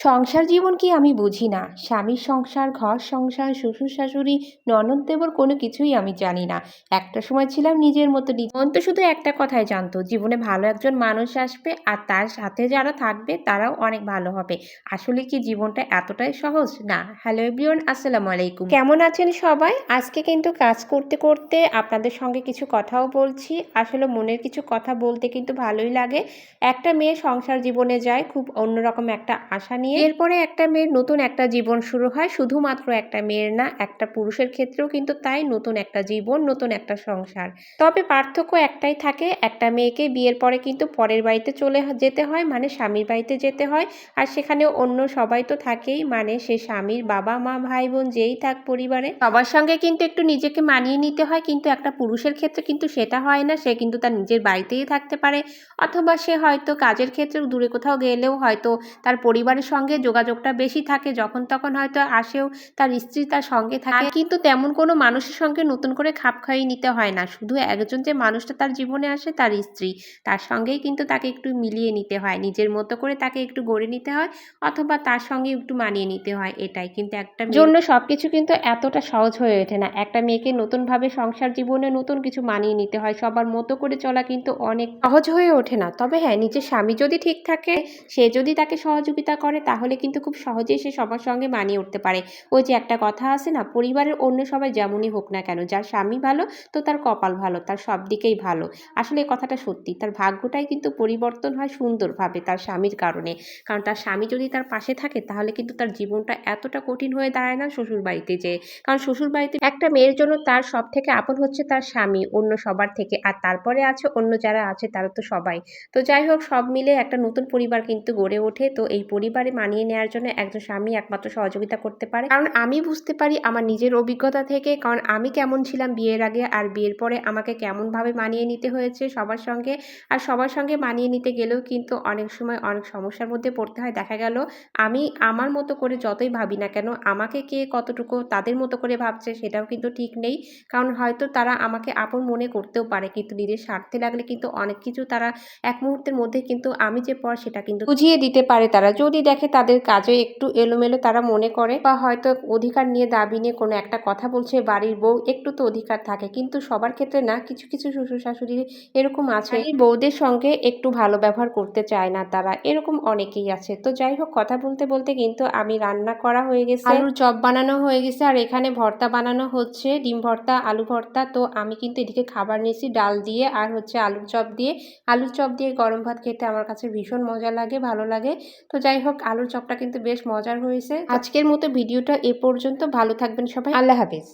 সংসার জীবন কি আমি বুঝি না? স্বামীর সংসার, ঘর সংসার, শ্বশুর শাশুড়ি, ননদ দেবর কোনো কিছুই আমি জানি না। একটা সময় ছিলাম নিজের মতো মন তো শুধু একটা কথাই জানতো, জীবনে ভালো একজন মানুষ আসবে আর তার সাথে যারা থাকবে তারাও অনেক ভালো হবে। আসলে কি জীবনটা এতটাই সহজ? না। হ্যালো এভরিওয়ান, আসসালামু আলাইকুম। কেমন আছেন সবাই? আজকে কিন্তু কাজ করতে করতে আপনাদের সঙ্গে কিছু কথাও বলছি। আসলে মনের কিছু কথা বলতে কিন্তু ভালোই লাগে। একটা মেয়ে সংসার জীবনে যায়, খুব অন্যরকম একটা আশা নিয়ে এরপরে একটা মেয়ের নতুন একটা জীবন শুরু হয়। শুধুমাত্র একটা মেয়ের না, একটা পুরুষের ক্ষেত্রেও কিন্তু তাই নতুন একটা জীবন, নতুন একটা সংসার। তবে পার্থক্য একটাই থাকে, একটা মেয়েকে বিয়ের পরে কিন্তু পরের বাড়িতে চলে যেতে হয় মানে স্বামীর বাড়িতে যেতে হয়। আর সেখানে অন্য সবাই তো থাকেই মানে সে স্বামীর বাবা, মা, ভাই, বোন যেই থাক পরিবারে। সবার সঙ্গে কিন্তু একটু নিজেকে মানিয়ে নিতে হয়, কিন্তু একটা পুরুষের ক্ষেত্রে কিন্তু সেটা হয় না, সে কিন্তু তার নিজের বাড়িতেই থাকতে পারে। অথবা সে হয়তো কাজের ক্ষেত্রে দূরে কোথাও গেলেও হয়তো তার পরিবারের সঙ্গে যোগাযোগটা বেশি থাকে যখন তখন হয়তো আসেও তার স্ত্রী তার সঙ্গে থাকে। কিন্তু তেমন কোনো মানুষের সঙ্গে নতুন করে খাপ খাইয়ে নিতে হয় না। শুধু একজন যে মানুষটা তার জীবনে আসে তার স্ত্রী। তার সঙ্গেই কিন্তু তাকে একটু মিলিয়ে নিতে হয়। নিজের মতো করে তাকে একটু গড়ে নিতে হয় অথবা তার সঙ্গে একটু মানিয়ে নিতে হয়। এটাই কিন্তু একটা জন্য সব কিছু কিন্তু এতটা সহজ হয়ে ওঠে না। একটা মেয়েকে নতুনভাবে সংসার জীবনে নতুন কিছু মানিয়ে নিতে হয়। সবার মতো করে চলা কিন্তু অনেক সহজ হয়ে ওঠে না। তবে হ্যাঁ নিজের স্বামী যদি ঠিক থাকে সে যদি তাকে সহযোগিতা করে তাহলে কিন্তু খুব সহজেই সে সবার সঙ্গে মানিয়ে উঠতে পারে। ওই যে একটা কথা আছে না, পরিবারের অন্য সবাই যেমনই হোক না কেন, যার স্বামী ভালো, তো তার কপাল ভালো, তার সব দিকেই ভালো। আসলে এই কথাটা সত্যি, তার ভাগ্যটাই কিন্তু পরিবর্তন হয় সুন্দরভাবে তার স্বামীর কারণে। কারণ তার স্বামী যদি তার পাশে থাকে, তাহলে কিন্তু তার জীবনটা এতটা কঠিন হয়ে দাঁড়ায় না শ্বশুর বাড়িতে যে কারণ শ্বশুর বাড়িতে একটা মেয়ের জন্য তার সব থেকে আপন হচ্ছে তার স্বামী, অন্য সবার থেকে। আর তারপরে আছে অন্য যারা আছে, তারা তো সবাই। তো যাই হোক, সব মিলে একটা নতুন পরিবার কিন্তু গড়ে ওঠে। তো এই পরিবারে মানিয়ে নেওয়ার জন্য একজন স্বামী একমাত্র সহযোগিতা করতে পারে। কারণ আমি বুঝতে পারি আমার নিজের অভিজ্ঞতা থেকে, কারণ আমি কেমন ছিলাম বিয়ের আগে আর বিয়ের পরে আমাকে কেমনভাবে মানিয়ে নিতে হয়েছে সবার সঙ্গে। আর সবার সঙ্গে মানিয়ে নিতে গেলেও কিন্তু অনেক সময় অনেক সমস্যার মধ্যে পড়তে হয়। দেখা গেল আমি আমার মতো করে যতই ভাবি না কেন, আমাকে কে কতটুকু তাদের মতো করে ভাবছে সেটাও কিন্তু ঠিক নেই। কারণ হয়তো তারা আমাকে আপন মনে করতেও পারে, কিন্তু নিজের স্বার্থে লাগলে কিন্তু অনেক কিছু তারা এক মুহূর্তের মধ্যে কিন্তু আমি যে পর সেটা কিন্তু বুঝিয়ে দিতে পারে তারা। যদি দেখে তাদের কাজে একটু এলোমেলো তারা মনে করে বা হয়তো অধিকার নিয়ে দাবি নিয়ে কোনো একটা কথা বলছে বাড়ির বউ একটু তো অধিকার থাকে। কিন্তু সবার ক্ষেত্রে না কিছু কিছু শ্বশুর শাশুড়ি এরকম আছে। বউদের সঙ্গে একটু ভালো ব্যবহার করতে চায় না তারা এরকম অনেকেই আছে। তো যাই হোক কথা বলতে বলতে কিন্তু আমি রান্না করা হয়ে গেছে। আলুর চপ বানানো হয়ে গেছে আর এখানে ভর্তা বানানো হচ্ছে ডিম ভর্তা আলু ভর্তা। তো আমি কিন্তু এদিকে খাবার নিয়েছি ডাল দিয়ে আর হচ্ছে আলুর চপ দিয়ে। আলুর চপ দিয়ে গরম ভাত খেতে আমার কাছে ভীষণ মজা লাগে ভালো লাগে। তো যাই হোক আলুর চপটা কিন্তু বেশ মজার হয়েছে। আজকের মতো ভিডিওটা এ পর্যন্ত। ভালো থাকবেন সবাই। আল্লাহ হাফিজ।